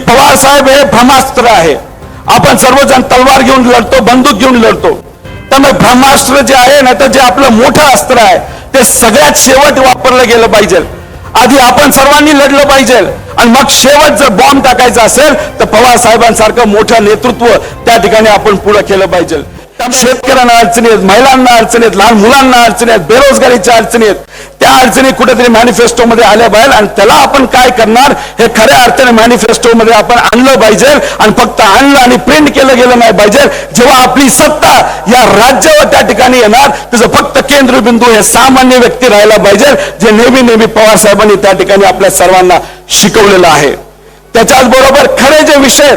पवार साहेब हे ब्रह्मास्त्र आहे. आपण सर्वजण तलवार घेऊन लढतो बंदूक घेऊन लढतो. त्यामुळे ब्रह्मास्त्र जे आहे ना तर जे आपलं मोठं अस्त्र आहे ते सगळ्यात शेवट वापरलं गेलं पाहिजे. आधी आपण सर्वांनी लढलं पाहिजे. आणि मग शेवट जर बॉम्ब टाकायचा असेल तर पवार साहेबांसारखं मोठं नेतृत्व त्या ठिकाणी आपण पुढे केलं पाहिजे. शेतकऱ्यांना अडचणी आहेत महिलांना अडचणी आहेत लहान मुलांना अडचणी आहेत बेरोजगारीच्या अडचणी आहेत. त्या अडचणी कुठेतरी मॅनिफेस्टो मध्ये आल्या पाहिजे आणि त्याला आपण काय करणार? हे खऱ्या अर्थाने मॅनिफेस्टो मध्ये आपण आणलं पाहिजे आणि फक्त आणलं आणि प्रिंट केलं गेलं नाही पाहिजे. जेव्हा आपली सत्ता या राज्यावर त्या ठिकाणी येणार त्याचं फक्त केंद्रबिंदू हे सामान्य व्यक्ती राहायला पाहिजे जे नेहमी नेहमी पवार साहेबांनी त्या ठिकाणी आपल्या सर्वांना शिकवलेलं आहे. त्याच्याच बरोबर खरे जे विषय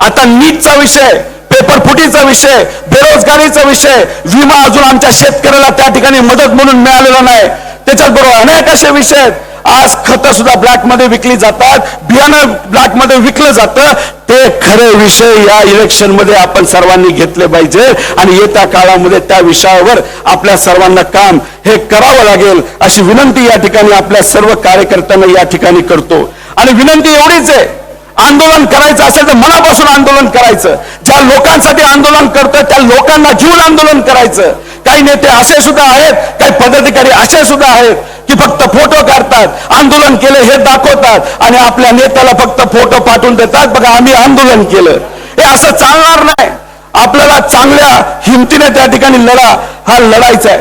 आता नीटचा विषय पेपरफुटीचा विषय बेरोजगारीचा विषय विमा अजून आमच्या शेतकऱ्याला त्या ठिकाणी मदत म्हणून मिळालेला नाही. त्याच्याच बरोबर अनेक असे विषय आहेत. आज खतं सुद्धा ब्लॅकमध्ये विकली जातात बियाणं ब्लॅकमध्ये विकलं जातं. ते खरे विषय या इलेक्शनमध्ये आपण सर्वांनी घेतले पाहिजे. आणि येत्या काळामध्ये त्या विषयावर आपल्या सर्वांना काम हे करावं लागेल. अशी विनंती या ठिकाणी आपल्या सर्व कार्यकर्त्यांना या ठिकाणी करतो. आणि विनंती एवढीच आहे आंदोलन करायचं असेल तर मनापासून आंदोलन करायचं. ज्या लोकांसाठी आंदोलन करतं त्या लोकांना घेऊन आंदोलन करायचं. काही नेते असे सुद्धा आहेत काही पदाधिकारी असे सुद्धा आहेत की फक्त फोटो काढतात आंदोलन केले हे दाखवतात आणि आपल्या नेत्याला फक्त फोटो पाठवून देतात. बघा आम्ही आंदोलन केलं. हे असं चालणार नाही. आपल्याला चांगल्या हिमतीने त्या ठिकाणी लढा हा लढायचा आहे.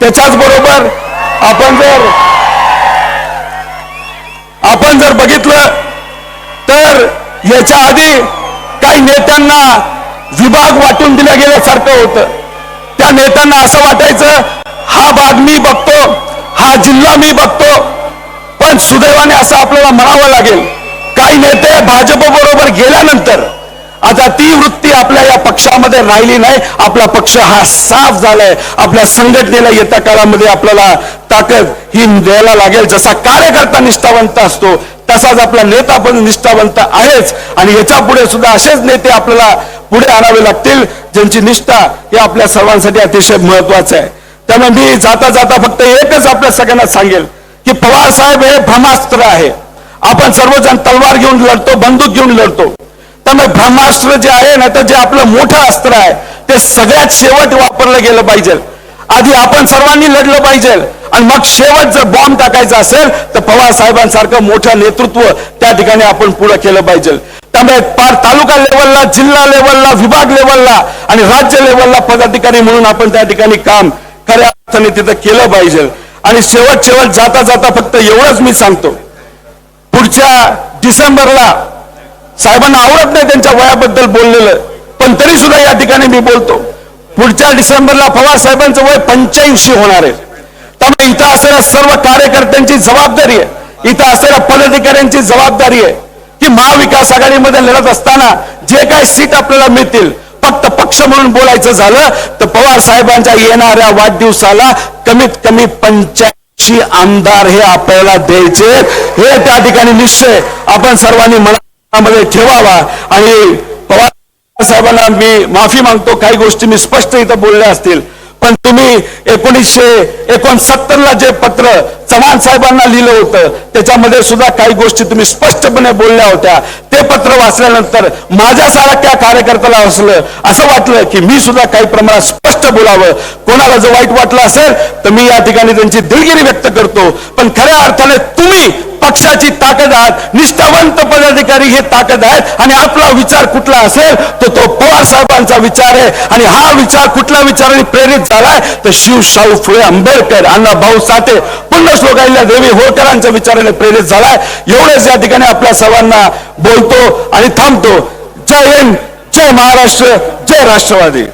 त्याच्याच बरोबर आपण जर आपण जर बघितलं तर याच्या आधी काही नेत्यांना विभाग वाटून दिल्या गेल्यासारखं होतं. त्या नेत्यांना असं वाटायचं हा भाग मी बघतो हा जिल्हा मी बघतो पण सुदैवाने असं आपल्याला म्हणावं लागेल काही नेते भाजप बरोबर गेल्यानंतर आता ती वृत्ती आपल्या या पक्षामध्ये राहिली नाही. आपला पक्ष हा साफ झालाय. आपल्या संघटनेला येत्या काळामध्ये आपल्याला ताकद ही द्यायला लागेल. जसा कार्यकर्ता निष्ठावंत असतो असाच आपला नेता पण निष्ठावंत आहेच. आणि याच्यापुढे सुद्धा असेच नेते आपल्याला पुढे आणावे लागतील ज्यांची निष्ठा हे आपल्या सर्वांसाठी अतिशय महत्वाचं आहे. त्यामुळे मी जाता जाता फक्त एकच आपल्या सगळ्यांना सांगेल की पवार साहेब हे ब्रह्मास्त्र आहे. आपण सर्वजण तलवार घेऊन लढतो बंदूक घेऊन लढतो. त्यामुळे ब्रह्मास्त्र जे आहे ना तर जे आपलं मोठं अस्त्र आहे ते सगळ्यात शेवट वापरलं गेलं पाहिजे. आधी आपण सर्वांनी लढलं पाहिजे. आणि मग शेवट जर बॉम्ब टाकायचा असेल तर पवार साहेबांसारखं मोठं नेतृत्व त्या ठिकाणी आपण पुढे केलं पाहिजे. त्यामुळे पार तालुका लेवलला जिल्हा लेवलला विभाग लेवलला आणि राज्य लेवलला पदाधिकारी म्हणून आपण त्या ठिकाणी काम खऱ्या अर्थाने तिथं केलं पाहिजे. आणि शेवट शेवट जाता जाता फक्त एवढंच मी सांगतो. पुढच्या डिसेंबरला साहेबांना आवडत नाही त्यांच्या वयाबद्दल बोललेलं पण तरी सुद्धा या ठिकाणी मी बोलतो. पुढच्या डिसेंबरला पवार साहेबांचं वय पंच्याऐंशी होणार आहे. त्यामुळे इथं असलेल्या सर्व कार्यकर्त्यांची जबाबदारी आहे. इथं असलेल्या पदाधिकाऱ्यांची जबाबदारी आहे की महाविकास आघाडीमध्ये लढत असताना जे काही सीट आपल्याला मिळतील फक्त पक्ष म्हणून बोलायचं झालं तर पवार साहेबांच्या येणाऱ्या वाढदिवसाला कमीत कमी पंच्याऐंशी आमदार हे आपल्याला द्यायचे. हे त्या ठिकाणी निश्चय आपण सर्वांनी मनामध्ये ठेवावा. आणि पवार साहेबांना मी माफी मागतो काही गोष्टी मी स्पष्ट इथं बोलल्या असतील. पण तुम्ही एकोणीसशे एकोणसत्तर ला जे पत्र चव्हाण साहेबांना लिहिलं होतं त्याच्यामध्ये सुद्धा काही गोष्टी तुम्ही स्पष्टपणे बोलल्या होत्या. ते पत्र वाचल्यानंतर माझ्यासारख्या कार्यकर्त्याला असलं असं वाटलं की मी सुद्धा काही प्रमाणात स्पष्ट बोलावं. कोणाला जर वाईट वाटलं असेल तर मी या ठिकाणी त्यांची दिलगिरी व्यक्त करतो. पण खऱ्या अर्थाने पक्षाची ताकद आहात निष्ठावंत पदाधिकारी हे ताकद आहेत आणि आपला विचार कुठला असेल तर तो पवार साहेबांचा विचार आहे. आणि हा विचार कुठल्या विचाराने प्रेरित झालाय तर शिव शाहू फुले आंबेडकर अण्णा भाऊ साठे पुण्यश्लोकाईला देवी होळकरांच्या विचाराने प्रेरित झालाय. एवढेच या ठिकाणी आपल्या सर्वांना बोलतो आणि थांबतो. जय हिंद जय महाराष्ट्र जय राष्ट्रवादी.